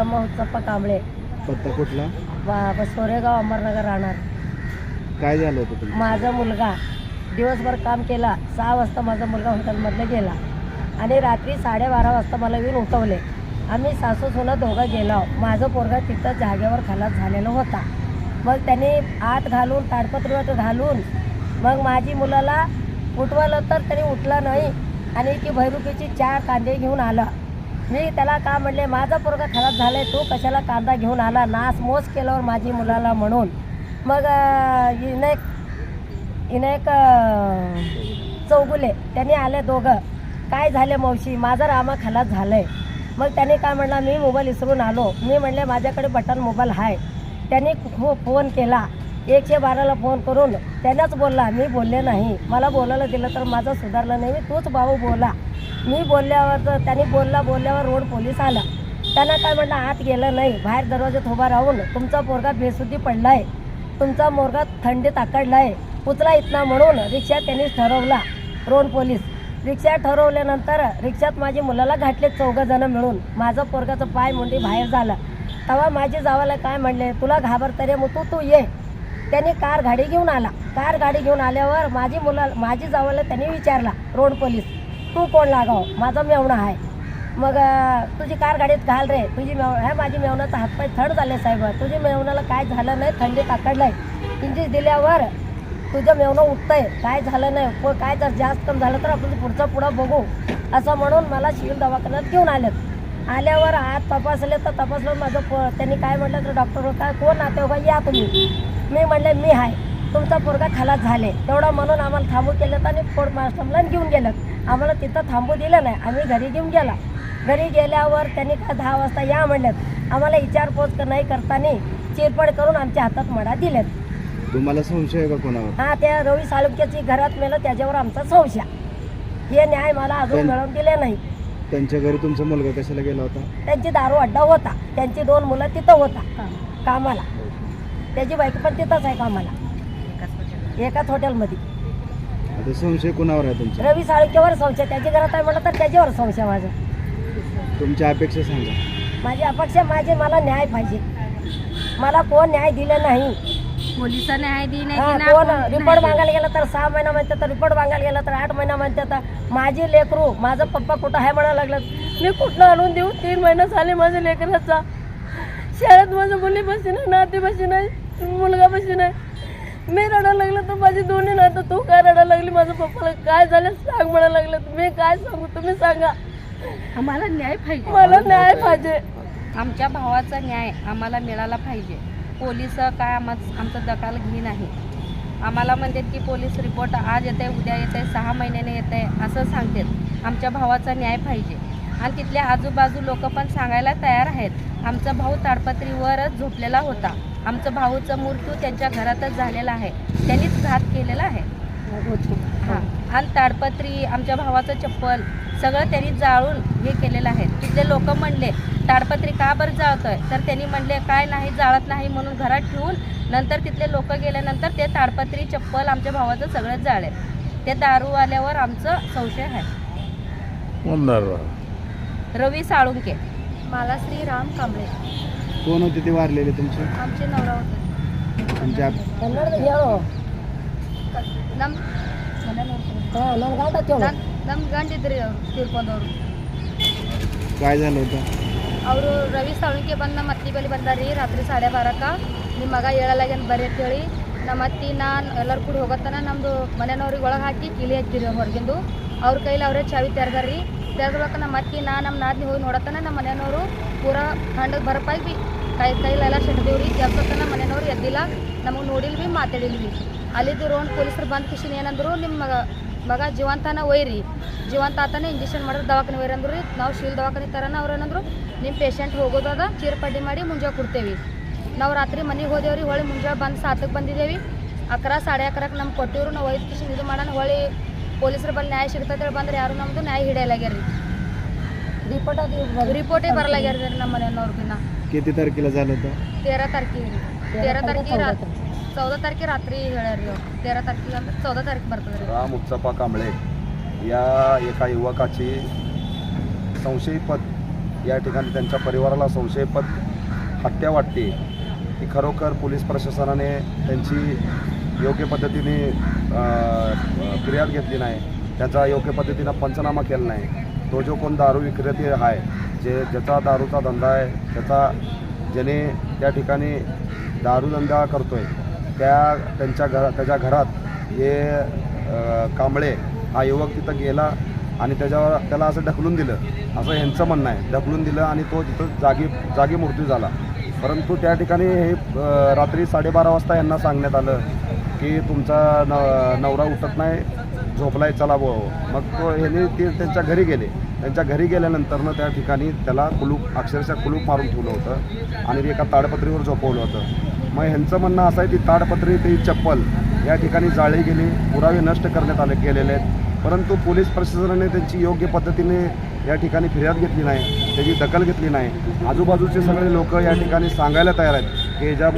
उत्तम उत्सप्पा कांबळे. पत्ता कुठला? वा- सोरेगाव अमरनगर राहणार. काय झालं होतं माझा मुलगा दिवसभर काम केला सहा वाजता माझा मुलगा हॉटेलमधनं गेला. आणि रात्री साडेबारा वाजता मला येऊन उठवले. आम्ही सासू सुना दोघं गेलो माझं पोरगा तिथं जागेवर खलास झालेला होता. मग त्यांनी आत घालून ताडपत्रीवर घालून मग माझी मुलाला उठवलं तर त्यांनी उठला नाही. आणि ती भैरुपीची चार कांदे घेऊन आला. मी त्याला का म्हणले माझा पोरगा खराब झालाय तू कशाला कांदा घेऊन आला? नास मोस केल्यावर माझी मुलाला म्हणून. मग अं, हिने हिने एक चौगुले त्यांनी आले दोघं. काय झाले मावशी? माझा रामा खलास झालंय. मग त्यांनी काय म्हणला मी मोबाईल विसरून आलो. मी म्हणले माझ्याकडे बटन मोबाईल आहे त्यांनी फोन केला. एकशे बाराला फोन करून त्यानंच बोलला मी बोलले नाही. मला बोलायला दिलं तर माझं सुधारलं नाही. मी तूच भाऊ बोला. मी बोलल्यावर तर त्यांनी बोलला बोलल्यावर रोड पोलीस आला. त्यांना काय म्हटलं आत गेलं नाही बाहेर दरवाजात उभा राहून तुमचा पोरगा बेसुद्धी आहे तुमचा मोरगा थंडीत आकडला आहे उचला इतना म्हणून रिक्षा त्यांनीच ठरवला रोड पोलीस. रिक्षा ठरवल्यानंतर रिक्षात माझी मुलाला घातले चौघं जण मिळून. माझं पोरगाचं पाय मुंडी बाहेर झालं. तेव्हा माझी जावाला काय म्हणले तुला घाबरतं रे मग तू तू ये. त्यांनी कार गाडी घेऊन आला. कार गाडी घेऊन आल्यावर माझी मुला माझी जावाला त्यांनी विचारला रोड पोलीस तू कोण लागाव? माझा मेवणा आहे. मग तुझी कार गाडीत घाल रे. तुझी मेव हे माझी मेवणाचा हातपाय थंड झाले साहेब. तुझी मेवणाला काय झालं नाही? थंडीत आकडलंय इंजेस दिल्यावर तुझं मेवणं उठतंय. काय झालं नाही? प- काय जर जास्त कम झालं तर आपण पुढचं पुढं बघू. असं म्हणून मला शिवील दवाखान्यात घेऊन आलेत. आल्यावर हात तपासले तर तपासलं माझं प त्यांनी काय म्हटलं तर डॉक्टर काय कोण नातेवाईक या तुम्ही. मी म्हणले मी आहे. तुमचा पोरगा खलास झाले. तेवढं म्हणून आम्हाला थांबू केलं आणि फोड मास्टरला घेऊन गेलं. आम्हाला तिथं थांबू दिलं नाही. आम्ही घरी घेऊन गेला. घरी गेल्यावर त्यांनी काय दहा वाजता या म्हणल्यात. आम्हाला विचारपूस नाही करताना चिरपड करून आमच्या हातात मडा दिलेत तुम्हाला संशय आहे का कोणावर? हा त्या रवी साळुक्याची घरात मेलं त्याच्यावर आमचा संशय. हे न्याय मला अजून मिळवून दिले नाही. त्यांच्या घरी तुमचा मुलगा कशाला गेला होता? त्यांची दारू अड्डा होता. त्यांची दोन मुलं तिथं होता. कामाला. त्याची बायको पण तिथंच आहे कामाला. एकाच हॉटेलमध्ये. आता संशय कोणावर आहे तुमचा? रवी साळुक्यावर संशय त्याच्या घरात आहे म्हटलं तर त्याच्यावर संशय माझा. तुमच्या अपेक्षा सांगा. माझी अपेक्षा माझी मला न्याय पाहिजे. मला कोण न्याय दिला नाही. पोलिसांनी आहे दी नाही हा, दिला, कोण रिपोर्ट नाही मागायला गेला तर सहा महिना म्हणतात तर रिपोर्ट मागायला गेला तर आठ महिना म्हणतात. माझी लेकरू माझं पप्पा कुठं आहे म्हणायला लागलं. मी कुठनं आणून देऊ? तीन महिना झाले माझ्या लेकराचा. शाळेत माझं मुली बशी नाही नाती बशी नाही मुलगा बशी नाही. मी रडायला लागलं तर माझी दोन्ही नाही तर तू काय रडायला लागली? माझ्या पप्पाला काय झालं? सांग म्हणायला लागलं मी काय सांगू? तुम्ही सांगा. आम्हाला न्याय पाहिजे. मला न्याय पाहिजे. आमच्या भावाचा न्याय आम्हाला मिळाला पाहिजे. पोलीस काय आम्हा आमचं दखल घे नाही आम्हाला म्हणतात की पोलीस रिपोर्ट आज येते उद्या येते सहा महिन्याने येते असं सांगतात. आमच्या भावाचा न्याय पाहिजे. आणि तिथले आजूबाजू लोक पण सांगायला तयार आहेत. आमचा भाऊ ताडपत्रीवरच झोपलेला होता. आमचं भाऊचं मृत्यू त्यांच्या घरातच झालेला आहे. त्यांनीच घात केलेला आहे. हां. आणि ताडपत्री आमच्या भावाचं चप्पल सगळं त्यांनी जाळून हे केलेलं आहे. तिथले लोक म्हणले ताडपत्री का बरं जाळतोय? तर त्यांनी म्हणले काय नाही जाळत नाही म्हणून घरात ठेवून नंतर तिथले लोक गेल्यानंतर ते ताडपत्री चप्पल आमच्या भावाचं सगळं जाळे ते दारू आल्यावर आमचं संशय आहे. रवी साळुंके. मला श्रीराम कांबळे. कोण होते ते वारलेले तुमचे आमचे नवरा होते तुमच्या ಕನ್ನಡದ ಹೇಳು ನಮ್ಮ ಹಾ ನನ್ನ ಗಂಡ ಕೇಳು ನನ್ ನಮ್ಮ ಗಂಡಿದ್ರಿ ಅವರು ತೀರ್ಕೊಂಡವ್ರು काय झालं होतं ಅವರು ರವಿ ಸಾಳುಂಕೆ ಬಂದು ನಮ್ಮ ಅತ್ತಿ ಬಳಿ ಬಂದಾರಿ ರಾತ್ರಿ ಸಾಡೆ ಬಾರಕ್ಕೆ ನಿಮ್ಮ ಮಗ ಹೇಳಲಾಗೇನು ಬರ್ರಿ ಅಂತೇಳಿ ನಮ್ಮ ಅತ್ತಿ ನಾನು ಎಲ್ಲರೂ ಕೂಡ ಹೋಗತ್ತಾನ ನಮ್ಮದು ಮನೆಯವ್ರಿಗೆ ಒಳಗೆ ಹಾಕಿ ಕಿಲಿ ಹಚ್ಚಿರಿ ಹೊರಗಿಂದು ಅವ್ರ ಕೈಲಿ ಅವರೇ ಚಾವಿ ತೆರೆದಾರಿ ತೆರೆದ್ರೊಳಕ ನಮ್ಮ ಅತ್ತಿ ನಾ ನಮ್ಮ ನಾದ್ನಿ ಹೋಗಿ ನೋಡತ್ತಾನ ನಮ್ಮ ಮನೆಯವರು ಪೂರಾ ಹಂಡಗೆ ಬರಪಾಗಿ ಬಿ ಕೈ ಕೈಲೆಲ್ಲ ಸಿಡ್ದೇವ್ರಿ ಜಪ್ಪತನ ಮನೆಯವ್ರು ಎದ್ದಿಲ್ಲ. ನಮಗೆ ನೋಡಿಲ್ ಭೀ ಮಾತಾಡಿಲ್ಲ ಭೀ. ಅಲ್ಲಿದ್ದು ರೋಡ್ ಪೊಲೀಸರು ಬಂದ ಕಿಶನ್ ಏನಂದ್ರು ನಿಮ್ಮ ಮಗ ಮಗ ಜೀವಂತನ ಒಯ್ರಿ. ಜೀವಂತ ಆತನೇ ಇಂಜೆಕ್ಷನ್ ಮಾಡಿದ್ರೆ ದವಾಖಾನೆ ಒಯ್ರಂದ್ರು ರೀ. ನಾವು ಶೀಲ್ ದವಾಖಾನೆ ತರನ ಅವ್ರೇನಂದ್ರು ನಿಮ್ಮ ಪೇಷಂಟ್ ಹೋಗೋದದ ಚೀರ್ಪಟ್ಟಿ ಮಾಡಿ ಮುಂಜಾ ಕೊಡ್ತೇವೆ. ನಾವು ರಾತ್ರಿ ಮನೆಗೆ ಹೋದೇವ್ರಿ ಹೊಳೆ ಮುಂಜಾ ಬಂದು ಸಾತಕ್ಕೆ ಬಂದಿದ್ದೇವೆ ಅಕ್ರ ಸಾಡೆ ಅಕ್ರಕ್ಕೆ ನಮ್ಗೆ ಕೊಟ್ಟಿವ್ರು ನಾವು ಒಯ್ದು ಕಿಶನ್ ಇದು ಮಾಡೋಣ ಹೊಳೆ ಪೊಲೀಸರು ಬಲ್ಲಿ ನ್ಯಾಯ ಸಿಗ್ತೈತೆ ಬಂದ್ರೆ ಯಾರು ನಮ್ಮದು ನ್ಯಾಯ ಹಿಡಿಯಲಾಗ್ಯಾರ ರೀ ರಿಪೋರ್ಟ್ ಅದು ರಿಪೋರ್ಟೇ ಬರಲಾಗ್ಯಾರ ರೀ ನಮ್ಮ ಮನೆಯವ್ರಿಗಿನ್ನ किती तारखेला झालं होतं? तेरा तारखेला तेरा तारखेला चौदा तारखे. रात्री घडलो तेरा तारखेला चौदा तारीख भरतो राम उत्सपा कांबळे. या एका युवकाची संशयपद या ठिकाणी त्यांच्या परिवाराला संशयपद हत्या वाटते. ती खरोखर पोलीस प्रशासनाने त्यांची योग्य पद्धतीने फिर्याद घेतली नाही. त्याचा योग्य पद्धतीनं पंचनामा केला नाही. तो जो कोण दारू विक्रेते आहे जे ज्याचा दारूचा धंदा आहे त्याचा ज्याने त्या ठिकाणी दारूधंदा आहे त्या त्यांच्या घरा त्याच्या घरात हे कांबळे हा युवक तिथं गेला आणि त्याच्यावर त्याला असं ढकलून दिलं. असं ह्यांचं म्हणणं आहे. ढकलून दिलं आणि तो तिथं जागी जागी मृत्यू झाला. परंतु त्या ठिकाणी हे रात्री साडेबारा वाजता यांना सांगण्यात आलं की तुमचा न नवरा उठत नाही. झोपलाय चला बो मग तो ह्याने ते त्यांच्या घरी गेले. त्यांच्या घरी गेल्यानंतरनं त्या ठिकाणी त्याला कुलूप अक्षरशः कुलूप मारून ठेवलं होतं आणि ते एका ताडपत्रीवर झोपवलं होतं. मग ह्यांचं म्हणणं असं आहे ती ताडपत्री ती चप्पल या ठिकाणी जाळली गेली. पुरावे नष्ट करण्यात आले गेलेले आहेत. परंतु पोलीस प्रशासनाने त्यांची योग्य पद्धतीने या ठिकाणी फिर्याद घेतली नाही त्याची दखल घेतली नाही. आजूबाजूचे सगळे लोक या ठिकाणी सांगायला तयार आहेत की ज्या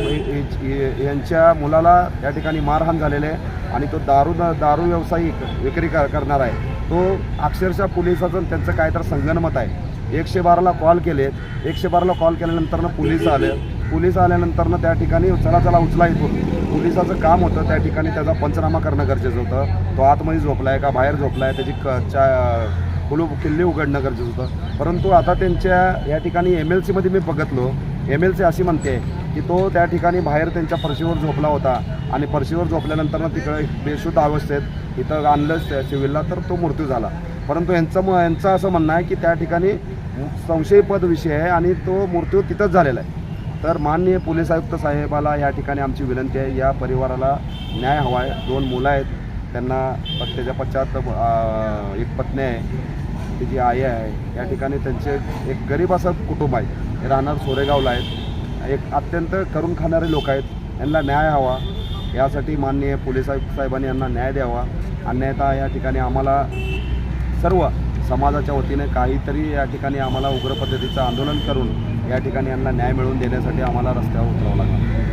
यांच्या मुलाला या ठिकाणी मारहाण झालेले आहे आणि तो दारू दारू व्यावसायिक विक्री करणार आहे. तो अक्षरशः पोलिसाचं त्यांचं काय तर संगणमत आहे. एकशे बाराला कॉल केले. एकशे बाराला कॉल केल्यानंतरनं पोलीस आले. पोलीस आल्यानंतरनं त्या ठिकाणी चला चला उचला इथून. पोलिसाचं काम होतं त्या ठिकाणी त्याचा पंचनामा करणं गरजेचं होतं. तो आतमध्ये झोपला आहे का बाहेर झोपला आहे त्याची क चा कुलू किल्ली उघडणं गरजेचं होतं. परंतु आता त्यांच्या या ठिकाणी एम एल सीमध्ये मी बघितलो. एम एल सी अशी म्हणते की तो त्या ठिकाणी बाहेर त्यांच्या फरशीवर झोपला होता. आणि फरशीवर झोपल्यानंतर तिकडे बेशुद्ध अवस्थेत इथं आणलं स- सिव्हिलला तर तो मृत्यू झाला. परंतु यांचं म यांचं असं म्हणणं आहे की त्या ठिकाणी संशयपद विषय आहे आणि तो मृत्यू तिथंच झालेला आहे. तर माननीय पोलीस आयुक्त साहेबाला या ठिकाणी आमची विनंती आहे. या परिवाराला न्याय हवा आहे. दोन मुलं आहेत. त्यांना त्याच्या पश्चात एक पत्नी आहे तिची आई आहे. या ठिकाणी त्यांचे एक गरीब असं कुटुंब आहे. हे राहणार सोरेगावला आहेत. एक अत्यंत करून खाणारे लोक आहेत. यांना न्याय हवा. यासाठी माननीय पोलीस आयुक्त साहेबांनी यांना न्याय द्यावा. अन्यथा या ठिकाणी आम्हाला सर्व समाजाच्या वतीने काहीतरी या ठिकाणी आम्हाला उग्र पद्धतीचं आंदोलन करून या ठिकाणी यांना न्याय मिळवून देण्यासाठी आम्हाला रस्त्यावर उतरावं लागणार